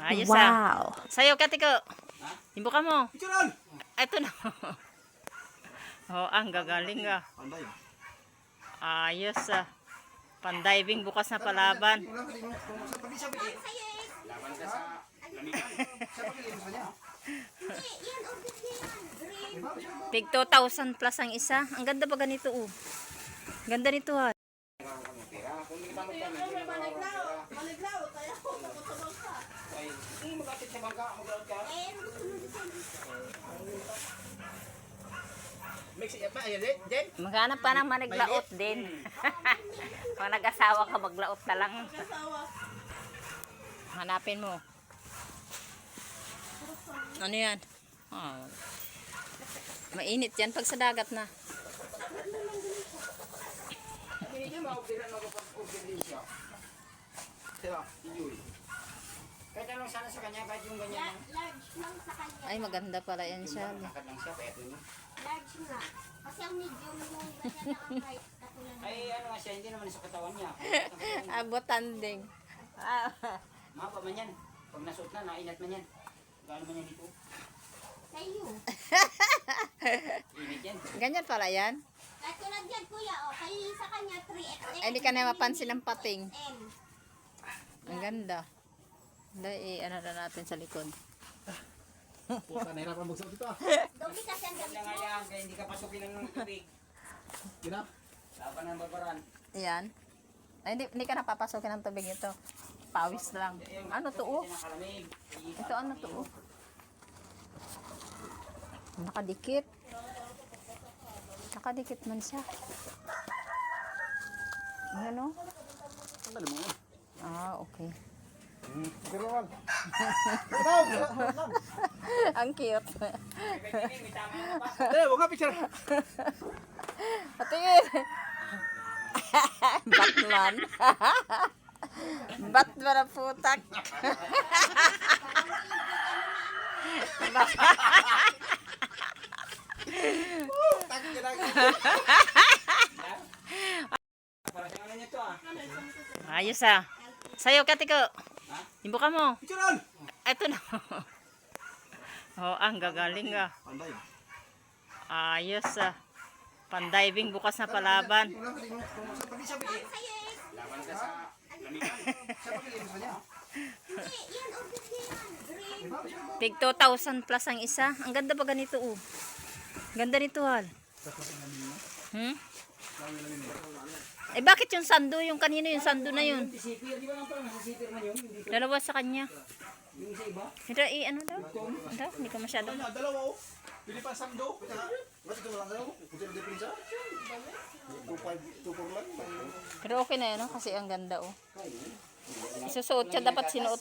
Ayos ah. Sayo ka, tiko. Imbuka mo. Ito na. oh, ang gagaling ah. Panday. Ayos ah. Pandiving bukas na palaban. Ka. Laban ka sa. Tig 2,000 plus ang isa. Ang ganda ba ganito oh. Ganda nito ha. Kung hindi ka magpapalagay. Ay, hindi mag-atid sa bangka. Mag-out ka. Mix it pa. Ayan, Jen. Maghanap pa ng maniglaot din. Kung nag-asawa ka, maglaot na lang. Hanapin mo. Ano yan? Oh. Mainit yan pag sa dagat na. Hindi niya maupira na kapag-upir din siya. Diba? Iyoy. Sana sa kanya, kahit yung ganyan. Large lang sa kanya. Ay, maganda pala yan siya. Lakad lang siya, kaya ito niya. Large nga. Kasi ang medium yung ganyan na ang height. Katulad Ay, ano nga siya, hindi naman sa katawan niya. Abutan ding. Ah, Mahaba man yan. Pag nasuot na, nainat man yan. Gaano man yan dito? sa iyo. Init yan. ganyan pala yan. Katulad yan kuya. O, kay sa kanya 3XL. Ay, hindi ka na mapansin ng pating. Ang ganda. Dahil, ano na natin sa likod. Puta, nahirapan magsuot ito ah. Dobi kasi ang gamit mo. kaya hindi ka pasukin ng tubig. Gina? Laban ng barbaran. Yan. Ay, hindi, hindi ka napapasokin ng tubig ito. Pawis lang. Ano to oh? Ito ano to oh? Nakadikit. Nakadikit man siya. Ano? Ang galing mo yan. Ah, okay. Ang cute. Eh, nga picture. Patingin. Batman. Batman ang putak. Ayos ah. Sayo ka, tiko. Imbuka mo. Picturean! Ito na. oh, ang gagaling ah. Panday. Ayos ah. Pandiving bukas na palaban. Ka eh. Laban ka sa lamigan. Sa pagiging sa niya. Tig 2,000 plus ang isa. Ang ganda ba ganito oh. Ganda nito hal. Hmm? Eh bakit yung sando yung kanino yung sando na yun? Dalawa sa kanya. Yung sa iba. Hindi, eh, ano daw? Ano daw? Hindi ka masyado. Ano, dalawa oh. Pili pa sando. Ba't ito lang? Kunti lang din siya? 2.5, 2.4 lang. Pero okay na yun, no? kasi ang ganda oh. Isusuot siya, dapat sinuot